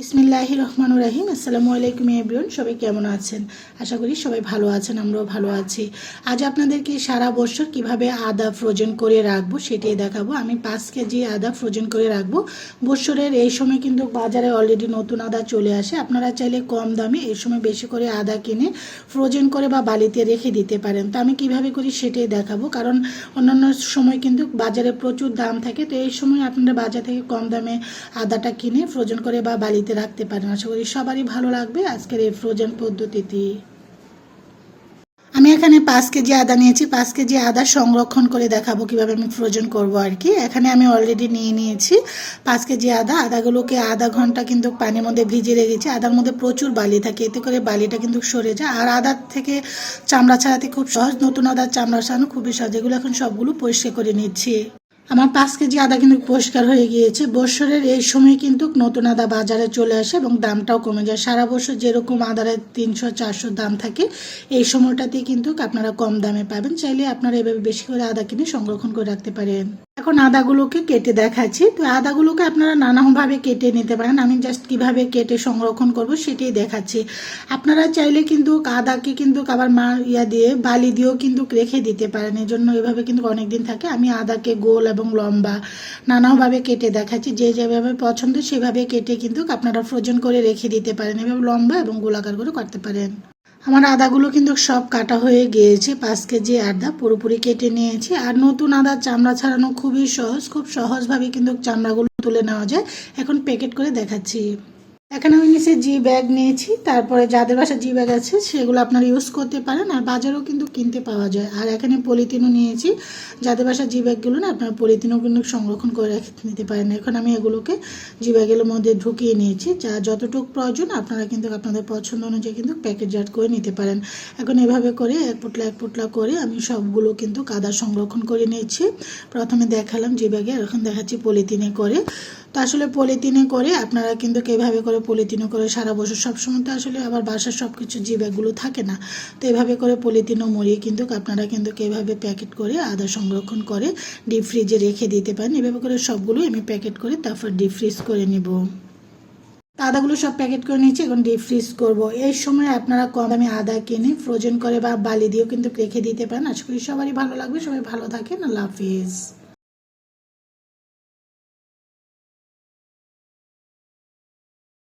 বিসমিল্লাহি রহমান রাহিম। আসসালামু আলাইকুম এভরিওয়ান সবাই কেমন আছেন? আশা করি সবাই ভালো আছেন, আমরাও ভালো আছি। আজ আপনাদেরকে সারা বছর কীভাবে আদা ফ্রোজেন করে রাখব সেটাই দেখাবো। আমি পাঁচ কেজি আদা ফ্রোজেন করে রাখব। বছরের এই সময় কিন্তু বাজারে অলরেডি নতুন আদা চলে আসে। আপনারা চাইলে কম দামে এই সময় বেশি করে আদা কিনে ফ্রোজেন করে বা বালিতে রেখে দিতে পারেন। তো আমি কীভাবে করি সেটাই দেখাবো। কারণ অন্যান্য সময় কিন্তু বাজারে প্রচুর দাম থাকে। তো এই সময় আপনারা বাজার থেকে কম দামে আদাটা কিনে ফ্রোজেন করে বা বালিতে রাখতে পারেন। আশা করি সবারই ভালো লাগবে আজকের এই ফ্রোজেন পদ্ধতিটি। আমি এখানে পাঁচ কেজি আদা নিয়েছি। পাঁচ কেজি আদা সংরক্ষণ করে দেখাবো কীভাবে আমি ফ্রোজেন করব আর কি। এখানে আমি অলরেডি নিয়ে নিয়েছি পাঁচ কেজি আদা। আদাগুলোকে আধা ঘণ্টা কিন্তু পানির মধ্যে ভিজিয়ে রেখেছি। আদার মধ্যে প্রচুর বালি থাকে। এতে করে বালিটা কিন্তু সরে যায়। আর আদার থেকে চামড়া ছাড়াতে খুব সহজ। নতুন আদার চামড়া ছাড়ানো খুবই সহজ। এগুলো এখন সবগুলো পরিষ্কার করে নিচ্ছি। আমার পাঁচ কেজি আদা কিন্তু পরিষ্কার হয়ে গিয়েছে। বছরের এই সময় কিন্তু নতুন আদা বাজারে চলে আসে এবং দামটাও কমে যায়। সারা বছর যেরকম আদারের তিনশো, চারশো দাম থাকে, এই সময়টাতেই কিন্তু আপনারা কম দামে পাবেন। চাইলে আপনারা এভাবে বেশি করে আদা কিনে সংরক্ষণ করে রাখতে পারেন। এখন আদাগুলোকে কেটে দেখাচ্ছি। তো আদাগুলোকে আপনারা নানাভাবে কেটে নিতে পারেন। আমি জাস্ট কীভাবে কেটে সংরক্ষণ করব সেটাই দেখাচ্ছি। আপনারা চাইলে কিন্তু আদাকে কিন্তু আবার মা ইয়া দিয়ে বালি দিয়েও কিন্তু রেখে দিতে পারেন। এই জন্য এভাবে কিন্তু অনেক দিন থাকে। আমি আদাকে গোল এবং লম্বা নানাভাবে কেটে দেখাচ্ছি। যে যেভাবে পছন্দ সেভাবে কেটে কিন্তু আপনারা ফ্রোজেন করে রেখে দিতে পারেন। এভাবে লম্বা এবং গোলাকার করে কাটতে পারেন। আমার আদাগুলো কিন্তু সব কাটা হয়ে গিয়েছে। পাঁচ কেজি আদা পুরোপুরি কেটে নিয়েছি। আর নতুন আদার চামড়া ছাড়ানো খুবই সহজ। খুব সহজভাবে কিন্তু চামড়াগুলো তুলে নেওয়া যায়। এখন প্যাকেট করে দেখাচ্ছি। এখানে আমি নিচে জি ব্যাগ নিয়েছি, তারপরে যাদের বাসা জি ব্যাগ আছে সেগুলো আপনারা ইউজ করতে পারেন, আর বাজারেও কিন্তু কিনতে পাওয়া যায়। আর এখানে পলিথিনও নিয়েছি, যাদের বাসা জি ব্যাগগুলো না, আপনারা পলিথিনও কিন্তু সংরক্ষণ করে রেখে নিতে পারেন। এখন আমি এগুলোকে জি ব্যাগের মধ্যে ঢুকিয়ে নিয়েছি, যা যতটুকু প্রয়োজন আপনারা কিন্তু আপনাদের পছন্দ অনুযায়ী কিন্তু প্যাকেটজাত করে নিতে পারেন। এখন এভাবে করে এক পোটলা এক পোটলা করে আমি সবগুলো কিন্তু কাদা সংরক্ষণ করে নিয়েছি। প্রথমে দেখালাম জি ব্যাগে এখন দেখাচ্ছি পলিথিনে করে তো আসলে পলিথিনে করে আপনারা কিন্তু এভাবে করে পলিথিনে করে সারা বছর সবসময় তো আসলে আবার বাসার সব কিছু যে ব্যাগগুলো থাকে না। তো এভাবে করে পলিথিনও মরিয়ে কিন্তু আপনারা কিন্তু এভাবে প্যাকেট করে আদা সংরক্ষণ করে ডিপ ফ্রিজে রেখে দিতে পারেন। এভাবে করে সবগুলো আমি প্যাকেট করে তারপর ডিপ ফ্রিজ করে নেব। আদাগুলো সব প্যাকেট করে নিয়েছি, এখন ডিপ ফ্রিজ করব। এই সময় আপনারা কম দামে আদা কিনে ফ্রোজেন করে বা বালি দিয়েও কিন্তু রেখে দিতে পারেন। আশা করি সবারই ভালো লাগবে। সবাই ভালো থাকেন। আল্লাহ হাফিজ।